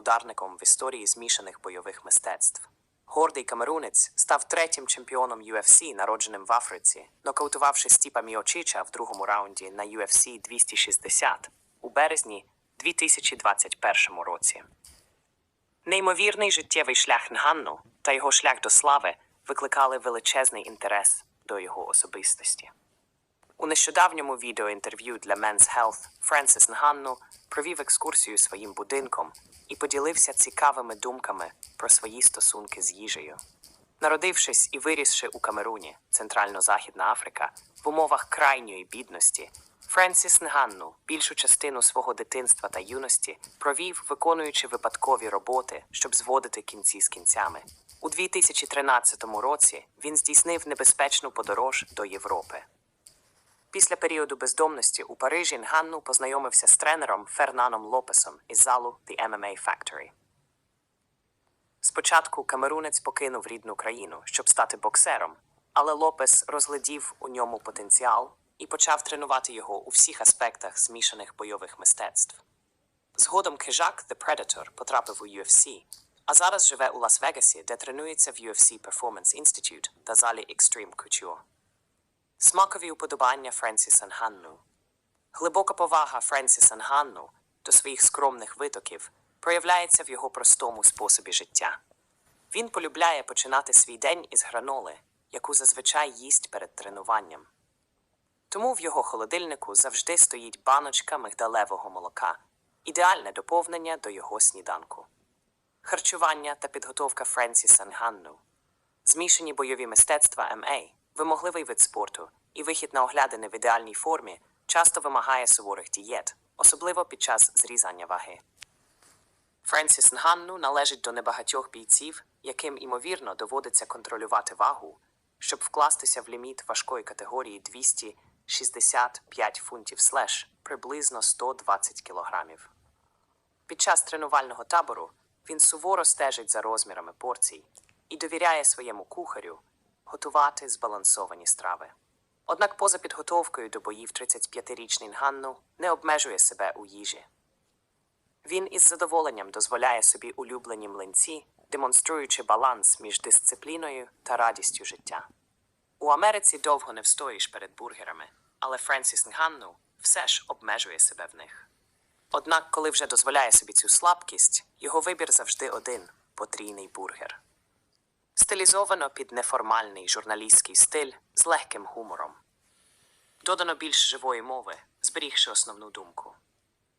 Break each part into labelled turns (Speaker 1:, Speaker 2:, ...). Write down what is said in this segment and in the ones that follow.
Speaker 1: ударником в історії змішаних бойових мистецтв. Гордий камерунець став третім чемпіоном UFC, народженим в Африці, нокаутувавши Стіпа Міочича в другому раунді на UFC 260 у березні 2021 році. Неймовірний життєвий шлях Нганну та його шлях до слави викликали величезний інтерес до його особистості. У нещодавньому відеоінтерв'ю для Men's Health Френсис Нганну провів екскурсію своїм будинком і поділився цікавими думками про свої стосунки з їжею. Народившись і вирісши у Камеруні, Центрально-Західна Африка, в умовах крайньої бідності, Френсіс Нганну більшу частину свого дитинства та юності провів, виконуючи випадкові роботи, щоб зводити кінці з кінцями. У 2013 році він здійснив небезпечну подорож до Європи. Після періоду бездомності у Парижі Нганну познайомився з тренером Фернаном Лопесом із залу The MMA Factory. Спочатку камерунець покинув рідну країну, щоб стати боксером, але Лопес розглядів у ньому потенціал і почав тренувати його у всіх аспектах змішаних бойових мистецтв. Згодом хижак The Predator потрапив у UFC, а зараз живе у Лас-Вегасі, де тренується в UFC Performance Institute та залі Extreme Couture. Смакові уподобання Френсіса Нганну. Глибока повага Френсіса Нганну до своїх скромних витоків проявляється в його простому способі життя. Він полюбляє починати свій день із граноли, яку зазвичай їсть перед тренуванням. Тому в його холодильнику завжди стоїть баночка мигдалевого молока, ідеальне доповнення до його сніданку. Харчування та підготовка Френсіса Нганну. Змішані бойові мистецтва МА, вимогливий вид спорту і вихід на оглядини в ідеальній формі часто вимагає суворих дієт, особливо під час зрізання ваги. Френсіс Нганну належить до небагатьох бійців, яким імовірно доводиться контролювати вагу, щоб вкластися в ліміт важкої категорії 265 фунтів слеш, приблизно 120 кілограмів. Під час тренувального табору він суворо стежить за розмірами порцій і довіряє своєму кухарю готувати збалансовані страви. Однак поза підготовкою до боїв 35-річний Нганну не обмежує себе у їжі. Він із задоволенням дозволяє собі улюблені млинці, демонструючи баланс між дисципліною та радістю життя. У Америці довго не встоїш перед бургерами, але Френсіс Нганну все ж обмежує себе в них. Однак, коли вже дозволяє собі цю слабкість, його вибір завжди один потрійний бургер. Стилізовано під неформальний журналістський стиль з легким гумором. Додано більш живої мови, зберігши основну думку.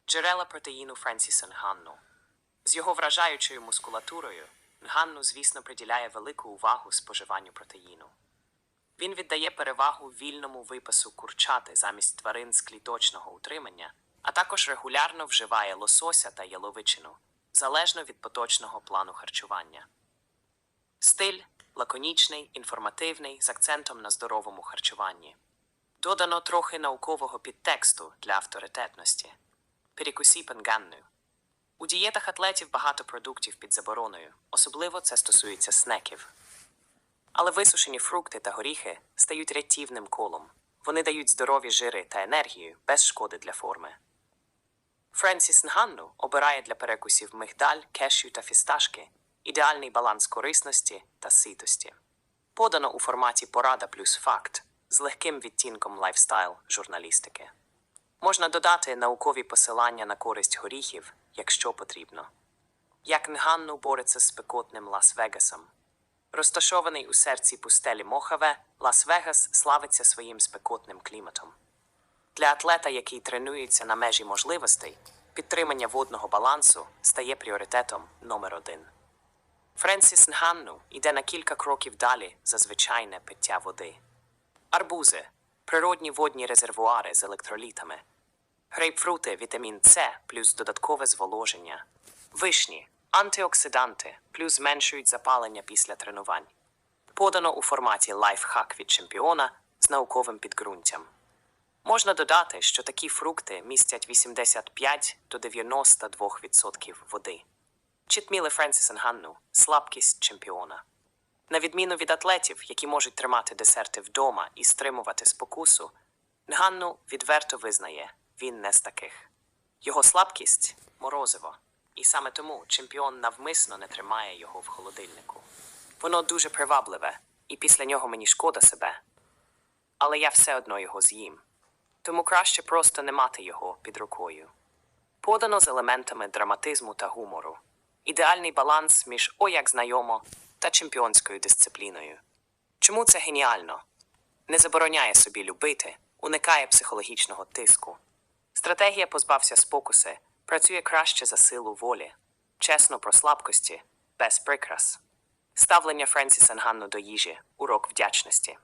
Speaker 1: Джерела протеїну Френсіса Нганну. З його вражаючою мускулатурою Нганну, звісно, приділяє велику увагу споживанню протеїну. Він віддає перевагу вільному випасу курчати замість тварин з кліточного утримання, а також регулярно вживає лосося та яловичину, залежно від поточного плану харчування. Стиль лаконічний, інформативний, з акцентом на здоровому харчуванні. Додано трохи наукового підтексту для авторитетності. Перекусі пенганну. У дієтах атлетів багато продуктів під забороною, особливо це стосується снеків. Але висушені фрукти та горіхи стають рятівним колом. Вони дають здорові жири та енергію без шкоди для форми. Френсіс Нганну обирає для перекусів мигдаль, кешю та фісташки ідеальний баланс корисності та ситості. Подано у форматі порада плюс факт з легким відтінком лайфстайл журналістики. Можна додати наукові посилання на користь горіхів, якщо потрібно. Як Нганну бореться з спекотним Лас-Вегасом. Розташований у серці пустелі Мохаве, Лас-Вегас славиться своїм спекотним кліматом. Для атлета, який тренується на межі можливостей, підтримання водного балансу стає пріоритетом номер один. Френсіс Нганну йде на кілька кроків далі за звичайне пиття води. Арбузи природні водні резервуари з електролітами, грейпфрути, вітамін С плюс додаткове зволоження, вишні, антиоксиданти плюс зменшують запалення після тренувань. Подано у форматі лайфхак від чемпіона з науковим підґрунтям. Можна додати, що такі фрукти містять 85 до 92% води. Читміле Френсіс Нганну – слабкість чемпіона. На відміну від атлетів, які можуть тримати десерти вдома і стримувати спокусу, Нганну відверто визнає, він не з таких. Його слабкість морозиво. І саме тому чемпіон навмисно не тримає його в холодильнику. Воно дуже привабливе, і після нього мені шкода себе. Але я все одно його з'їм. Тому краще просто не мати його під рукою. Подано з елементами драматизму та гумору. Ідеальний баланс між о як знайомо та чемпіонською дисципліною. Чому це геніально? Не забороняє собі любити, уникає психологічного тиску. Стратегія позбався спокуси, працює краще за силу волі, чесно про слабкості, без прикрас. Ставлення Френсіса Нганну до їжі урок вдячності.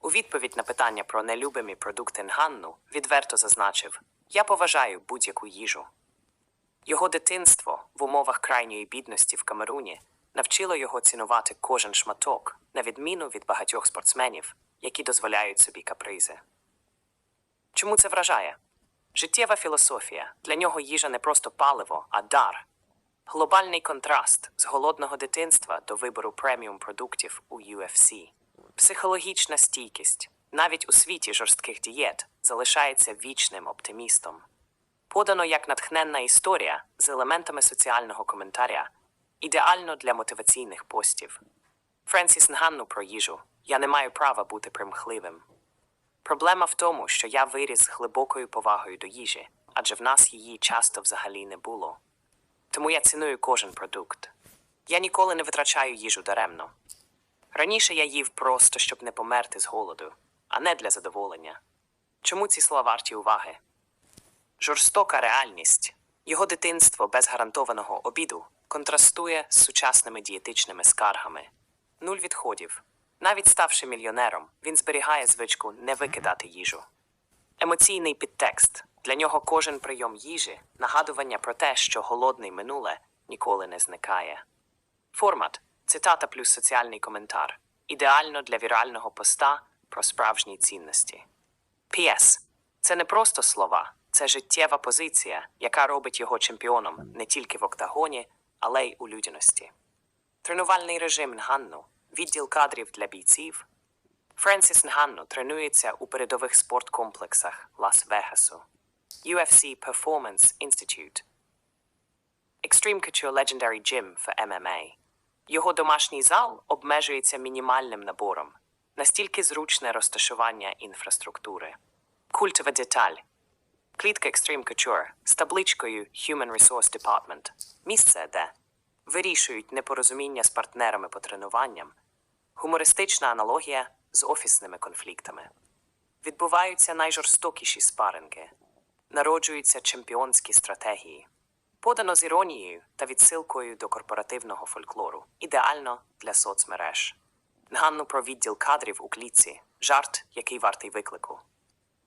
Speaker 1: У відповідь на питання про нелюбимі продукти Нганну відверто зазначив: Я поважаю будь-яку їжу. Його дитинство в умовах крайньої бідності в Камеруні навчило його цінувати кожен шматок, на відміну від багатьох спортсменів, які дозволяють собі капризи. Чому це вражає? Життєва філософія для нього їжа не просто паливо, а дар. Глобальний контраст з голодного дитинства до вибору преміум продуктів у UFC. Психологічна стійкість навіть у світі жорстких дієт залишається вічним оптимістом. Подано як натхненна історія з елементами соціального коментаря, ідеально для мотиваційних постів. Френсіс Нганну про їжу я не маю права бути примхливим. Проблема в тому, що я виріс з глибокою повагою до їжі, адже в нас її часто взагалі не було. Тому я ціную кожен продукт. Я ніколи не витрачаю їжу даремно. Раніше я їв просто, щоб не померти з голоду, а не для задоволення. Чому ці слова варті уваги? Жорстока реальність, його дитинство без гарантованого обіду контрастує з сучасними дієтичними скаргами. Нуль відходів. Навіть ставши мільйонером, він зберігає звичку не викидати їжу. Емоційний підтекст для нього кожен прийом їжі нагадування про те, що голодний минуле ніколи не зникає. Формат цитата плюс соціальний коментар. Ідеально для вірального поста про справжні цінності. П.С. Це не просто слова, це життєва позиція, яка робить його чемпіоном не тільки в октагоні, але й у людяності. Тренувальний режим Нганну, відділ кадрів для бійців. Френсіс Нганну тренується у передових спорткомплексах Лас-Вегасу. UFC Performance Institute. Extreme Couture Legendary Gym for MMA. Його домашній зал обмежується мінімальним набором, настільки зручне розташування інфраструктури. Культова деталь. Клітка Extreme Couture з табличкою Human Resource Department. Місце, де вирішують непорозуміння з партнерами по тренуванням, гумористична аналогія з офісними конфліктами. Відбуваються найжорстокіші спаринги, народжуються чемпіонські стратегії. Подано з іронією та відсилкою до корпоративного фольклору, ідеально для соцмереж. Нганну про відділ кадрів у клітці, жарт, який вартий виклику.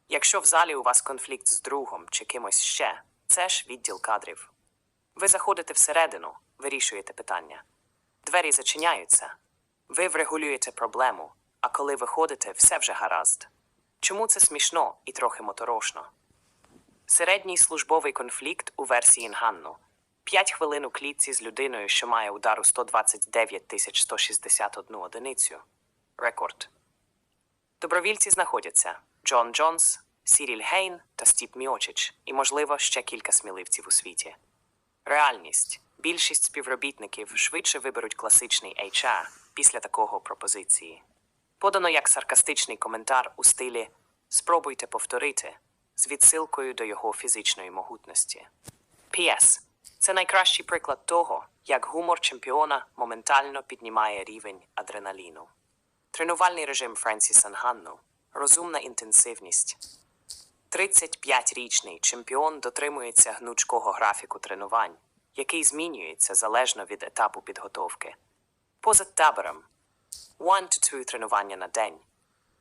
Speaker 1: Якщо в залі у вас конфлікт з другом чи кимось ще, це ж відділ кадрів. Ви заходите всередину, вирішуєте питання. Двері зачиняються. Ви врегулюєте проблему, а коли виходите, все вже гаразд. Чому це смішно і трохи моторошно? Середній службовий конфлікт у версії Нганну. 5 хвилин у клітці з людиною, що має удару 129 тисяч 161 одиницю. Рекорд. Добровільці знаходяться Джон Джонс, Сіріль Гейн та Стіп Міочич, і, можливо, ще кілька сміливців у світі. Реальність. Більшість співробітників швидше виберуть класичний HR після такого пропозиції. Подано як саркастичний коментар у стилі Спробуйте повторити з відсилкою до його фізичної могутності. П.С. Це найкращий приклад того, як гумор чемпіона моментально піднімає рівень адреналіну. Тренувальний режим Френсіса Нганну, розумна інтенсивність. 35-річний чемпіон дотримується гнучкого графіку тренувань, який змінюється залежно від етапу підготовки. Поза табором 1-2 тренування на день,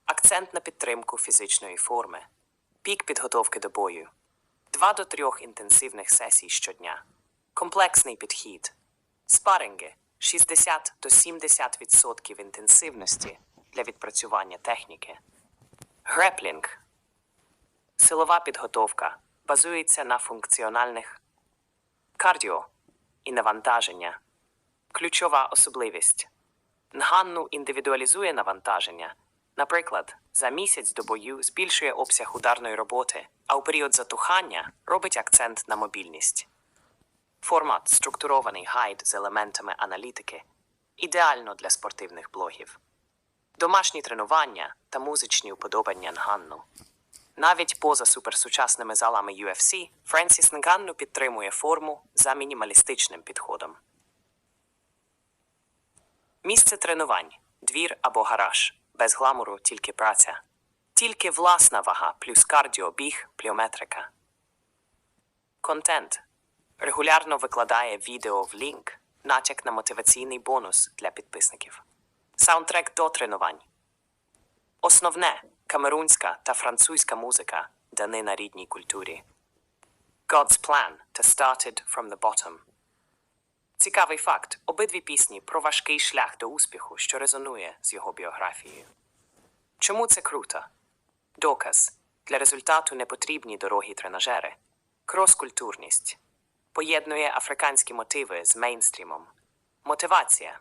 Speaker 1: акцент на підтримку фізичної форми, пік підготовки до бою, 2 до 3 інтенсивних сесій щодня, комплексний підхід, спаринги 60 до 70% інтенсивності для відпрацювання техніки, греплінг Силова підготовка базується на функціональних кардіо і навантаження. Ключова особливість. Нганну індивідуалізує навантаження. Наприклад, за місяць до бою збільшує обсяг ударної роботи, а у період затухання робить акцент на мобільність. Формат структурований гайд з елементами аналітики. Ідеально для спортивних блогів. Домашні тренування та музичні уподобання Нганну. Навіть поза суперсучасними залами UFC Френсіс Нганну підтримує форму за мінімалістичним підходом. Місце тренувань двір або гараж. Без гламуру тільки праця. Тільки власна вага плюс кардіо, біг, пліометрика. Контент регулярно викладає відео в лінк, натяк на мотиваційний бонус для підписників. Саундтрек до тренувань. Основне камерунська та французька музика данина рідній культурі. God's Plan та Started from the Bottom. Цікавий факт: обидві пісні про важкий шлях до успіху, що резонує з його біографією. Чому це круто? Доказ для результату не потрібні дорогі тренажери. Крос-культурність поєднує африканські мотиви з мейнстрімом. Мотивація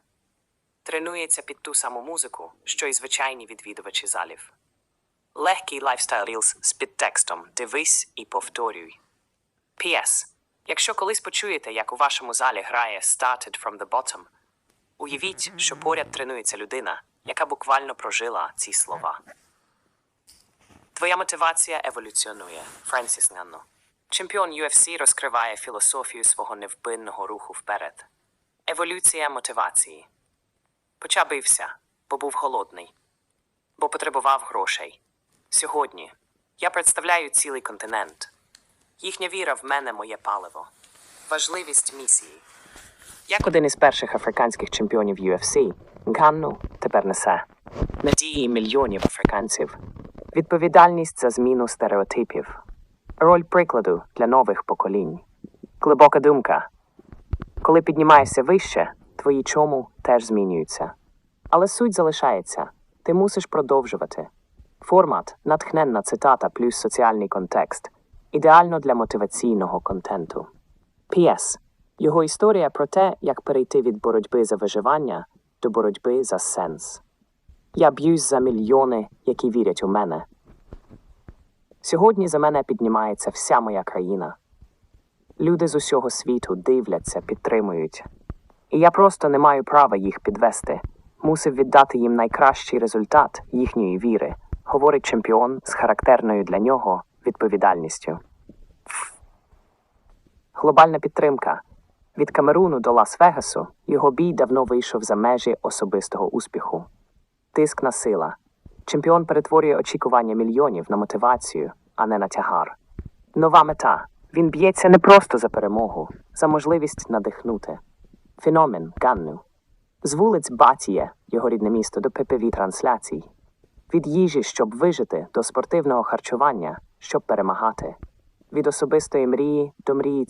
Speaker 1: тренується під ту саму музику, що й звичайні відвідувачі залів. Легкий лайфстайл рілс з підтекстом Дивись і повторюй. P.S. Якщо колись почуєте, як у вашому залі грає Started from the Bottom, уявіть, що поряд тренується людина, яка буквально прожила ці слова. Твоя мотивація еволюціонує. Френсіс Нганно. Чемпіон UFC розкриває філософію свого невпинного руху вперед. Еволюція мотивації. Поча бився, бо був голодний, бо потребував грошей. Сьогодні я представляю цілий континент. Їхня віра в мене моє паливо. Важливість місії. Як один із перших африканських чемпіонів UFC, Нганну тепер несе надії мільйонів африканців, відповідальність за зміну стереотипів, роль прикладу для нових поколінь, глибока думка. Коли піднімаєшся вище, твої чому теж змінюються. Але суть залишається. Ти мусиш продовжувати. Формат, натхненна цитата плюс соціальний контекст ідеально для мотиваційного контенту. П.С. Його історія про те, як перейти від боротьби за виживання до боротьби за сенс. Я б'юсь за мільйони, які вірять у мене. Сьогодні за мене піднімається вся моя країна. Люди з усього світу дивляться, підтримують. І я просто не маю права їх підвести. Мусив віддати їм найкращий результат їхньої віри, говорить чемпіон з характерною для нього відповідальністю. Глобальна підтримка. Від Камеруну до Лас-Вегасу його бій давно вийшов за межі особистого успіху. Тиск на сила. Чемпіон перетворює очікування мільйонів на мотивацію, а не на тягар. Нова мета. Він б'ється не просто за перемогу, за можливість надихнути. Феномен Ганну. З вулиць Батіє, його рідне місто, до ППВ трансляцій. Від їжі, щоб вижити, до спортивного харчування, щоб перемагати. Від особистої мрії до мрії